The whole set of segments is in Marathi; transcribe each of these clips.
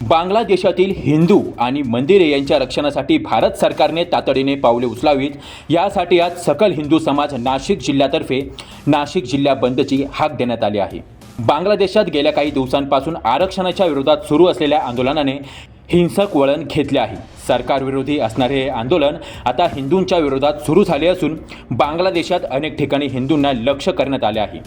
बांगलादेशातील हिंदू आणि मंदिरे यांच्या रक्षणासाठी भारत सरकारने तातडीने पावले उचलावीत. यासाठी आज सकल हिंदू समाज नाशिक जिल्ह्यातर्फे नाशिक जिल्हा बंदची हाक देण्यात आली आहे. बांगलादेशात गेल्या काही दिवसांपासून आरक्षणाच्या विरोधात सुरू असलेल्या आंदोलनाने हिंसक वळण घेतले आहे. सरकारविरोधी असणारे हे आंदोलन आता हिंदूंच्या विरोधात सुरू झाले असून बांगलादेशात अनेक ठिकाणी हिंदूंना लक्ष करण्यात आले आहे.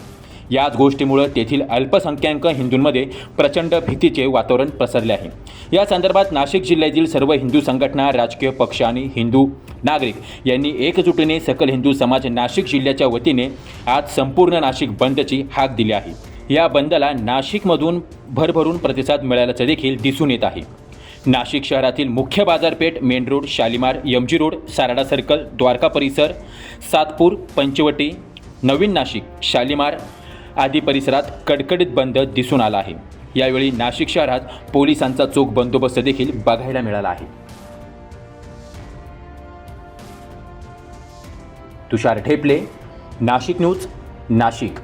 याच गोष्टीमुळे तेथील अल्पसंख्याक हिंदूंमध्ये प्रचंड भीतीचे वातावरण पसरले आहे. या संदर्भात नाशिक जिल्ह्यातील सर्व हिंदू संघटना राजकीय पक्ष आणि हिंदू नागरिक यांनी एकजुटीने सकल हिंदू समाज नाशिक जिल्ह्याच्या वतीने आज संपूर्ण नाशिक बंदची हाक दिली आहे. या बंदला नाशिकमधून भरभरून प्रतिसाद मिळाल्याचं देखील दिसून येत आहे. नाशिक शहरातील मुख्य बाजारपेठ main road Shalimar MG road Sarda circle Dwarka परिसर सातपूर पंचवटी नवीन नाशिक शालिमार आदी परिसरात कडकडीत बंद दिसून आला आहे. यावेळी नाशिक शहरात पोलिसांचा चोख बंदोबस्त देखील बघायला मिळाला आहे. तुषार ठेपले नाशिक न्यूज नाशिक.